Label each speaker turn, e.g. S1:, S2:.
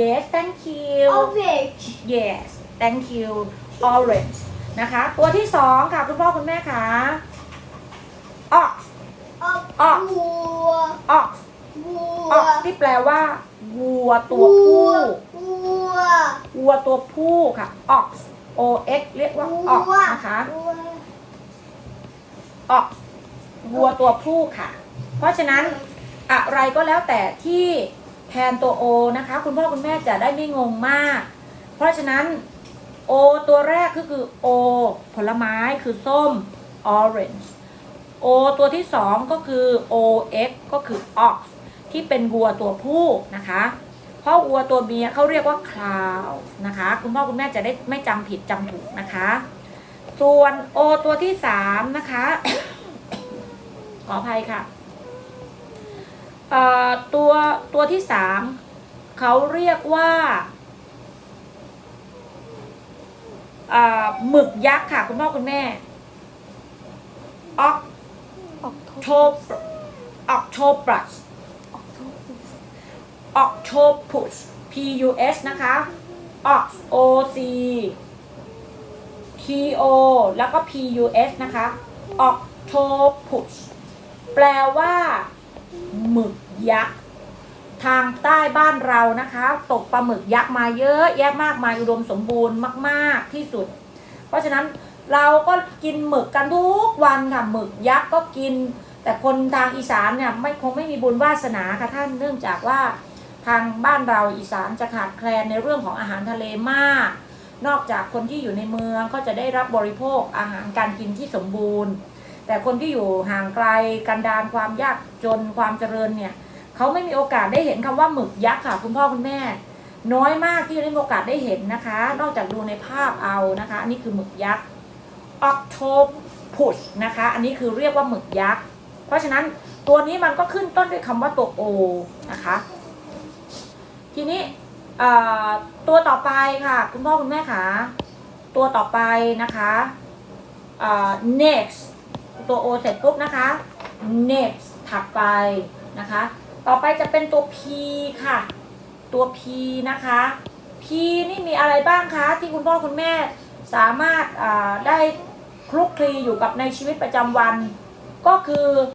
S1: yes thank you
S2: Orange.
S1: yes thank you orange นะคะ ตัวที่สองค่ะ คุณพ่อคุณแม่ค่ะ ox
S2: Up.
S1: Ox.
S2: War.
S1: ox ox
S2: War.
S1: ที่แปลว่าวัวตัวผู้
S2: War.
S1: วัวตัวผู้ค่ะ ox o x เรียกว่า ox นะคะ ox วัวตัวผู้ค่ะ เพราะฉะนั้นอะไรก็แล้วแต่ที่ แทนตัว o นะคะ คุณพ่อคุณแม่จะได้ไม่งงมาก เพราะฉะนั้น o ตัวแรกก็คือ o ผลไม้คือส้ม orange o ตัวที่สองก็คือ o x ก็คือ ox ที่เป็นวัวตัวผู้นะคะเพราะวัวตัวเมียเขาเรียกว่า cow นะคะ คุณพ่อคุณแม่จะได้ไม่จำผิดจำถูกนะคะ ส่วน o ตัวที่สามนะคะ ขออภัยค่ะ ตัวตัวที่สามเขาเรียกว่าเอ่อหมึกยักษ์ค่ะ คุณพ่อคุณแม่ออกโทปออกโทปัสออกโทปุส P U S นะคะ Ox O C T O แล้วก็ P U S นะคะ Octopus แปลว่า หมึกยักษ์ทางใต้บ้านเรานะคะ ตกปลาหมึกยักษ์มาเยอะแยะมากมายอุดมสมบูรณ์มาก ๆที่สุด เพราะฉะนั้นเราก็กินหมึกกันทุกวันค่ะหมึกยักษ์ก็กิน แต่คนทางอีสานเนี่ยไม่คงไม่มีบุญวาสนาค่ะท่านเนื่องจากว่าทางบ้านเราอีสานจะขาดแคลนในเรื่องของอาหารทะเลมาก นอกจากคนที่อยู่ในเมืองก็จะได้รับบริโภคอาหารการกินที่สมบูรณ์ แต่คนที่อยู่ห่างไกลกันดานความยากจนความเจริญเนี่ยเขาไม่มีโอกาสได้เห็นคำว่าหมึกยักษ์ค่ะ คุณพ่อคุณแม่ น้อยมากที่จะได้มีโอกาสได้เห็นนะคะ นอกจากดูในภาพเอานะคะ อันนี้คือหมึกยักษ์ octopus นะคะ อันนี้คือเรียกว่าหมึกยักษ์เพราะฉะนั้นตัวนี้มันก็ขึ้นต้นด้วยคำว่าตัว O นะคะ ทีนี้ตัวต่อไปค่ะ คุณพ่อคุณแม่คะตัวต่อไปนะคะ next ตัว O เสร็จปุ๊บนะคะ next ถัดไปนะคะ ต่อไปจะเป็นตัว P ค่ะ ตัว P นะคะ P นี่มีอะไรบ้างคะ ที่คุณพ่อคุณแม่สามารถได้คลุกคลีอยู่กับในชีวิตประจำวัน ก็คือ